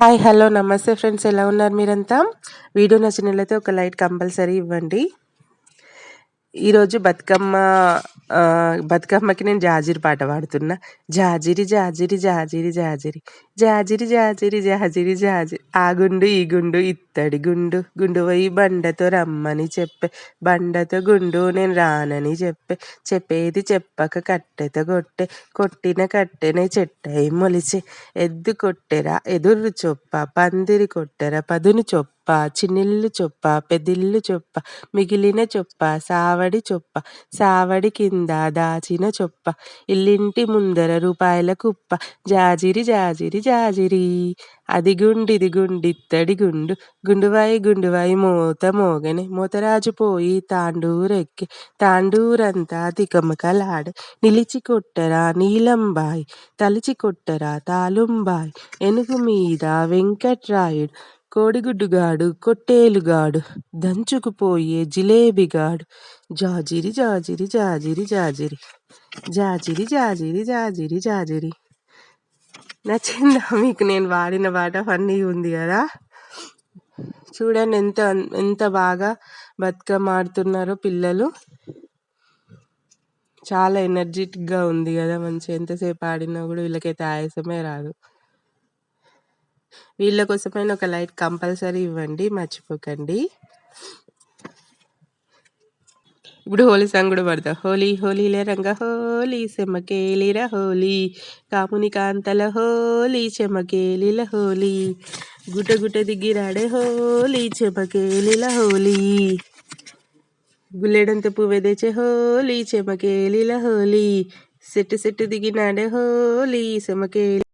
Hi hello నమస్తే friends. ఎలా ఉన్నారు మీరంతా? వీడియో నచ్చినట్లయితే ఒక లైట్ కంపల్సరీ ఇవ్వండి. ఈరోజు బతుకమ్మ బతుకమ్మకి నేను జాజిరి పాట పాడుతున్నా. జాజిరి జాజిరి జాజిరి జాజిరి. జాజిరి జాజిరి జాజిరి జాజిరి. ఆ గుండు ఈ గుండు ఇత్తడి గుండు. గుండు పోయి బండతో రమ్మని చెప్పే బండతో గుండు నేను రానని చెప్పే చెప్పేది చెప్పక కట్టెతో కొట్టే కొట్టిన కట్టెనే చెట్టై మొలిచే. ఎద్దు కొట్టెరా ఎదురు చొప్ప పందిరి కొట్టెర పదును చొప్ప చొప్ప చిన్నిల్లు చొప్ప పెదిల్లు చొప్ప మిగిలిన చొప్ప సావడి చొప్ప సావడి కింద దాచిన చొప్ప ఇల్లింటి ముందర రూపాయల కుప్ప జాజిరి జాజిరి జాజిరి. అది గుండిది గుండిత్తడి గుండు గుండువాయి గుండువాయి మోత మోగనే మోతరాజు పోయి తాండూరెక్కి తాండూరంతా తికమకలాడ నిలిచి కొట్టరా నీలంబాయి తలిచి కొట్టరా తాలుంబాయి ఎనుగు మీద వెంకట్రాయుడు కోడిగుడ్డుగాడు కొట్టేలుగాడు దంచుకుపోయే జిలేబిగాడు. జాజిరి జాజిరి జాజిరి జాజిరి. జాజిరి జాజిరి జాజిరి జాజిరి. నచ్చిందా మీకు? నేను వాడిన పాట ఫన్నీ ఉంది కదా. చూడండి ఎంత ఎంత బాగా బతుకమ్మ ఆడుతున్నారో పిల్లలు. చాలా ఎనర్జెటిక్గా ఉంది కదా. మంచి ఎంతసేపు ఆడినా కూడా వీళ్ళకైతే ఆయాసమే రాదు. వీళ్ళ కోసమైనా ఒక లైట్ కంపల్సరీ ఇవ్వండి మర్చిపోకండి. ఇప్పుడు హోలీ సాంగ్ కూడా పడతా. హోలీ హోలీలే రంగ హోలీ చెమకేలిర హోలీ. కాముని కాంతల హోలీ చెమకేలిల హోలీ. గుట గుట దిగిరాడే హోలీ చెమకేలిల హోలీ. గుల్లెడంత పువ్వె తెచ్చే హోలీ చెమకేలిల హోలీ. సెట్టు సెట్టు దిగినాడే హోలీ చెమకేలి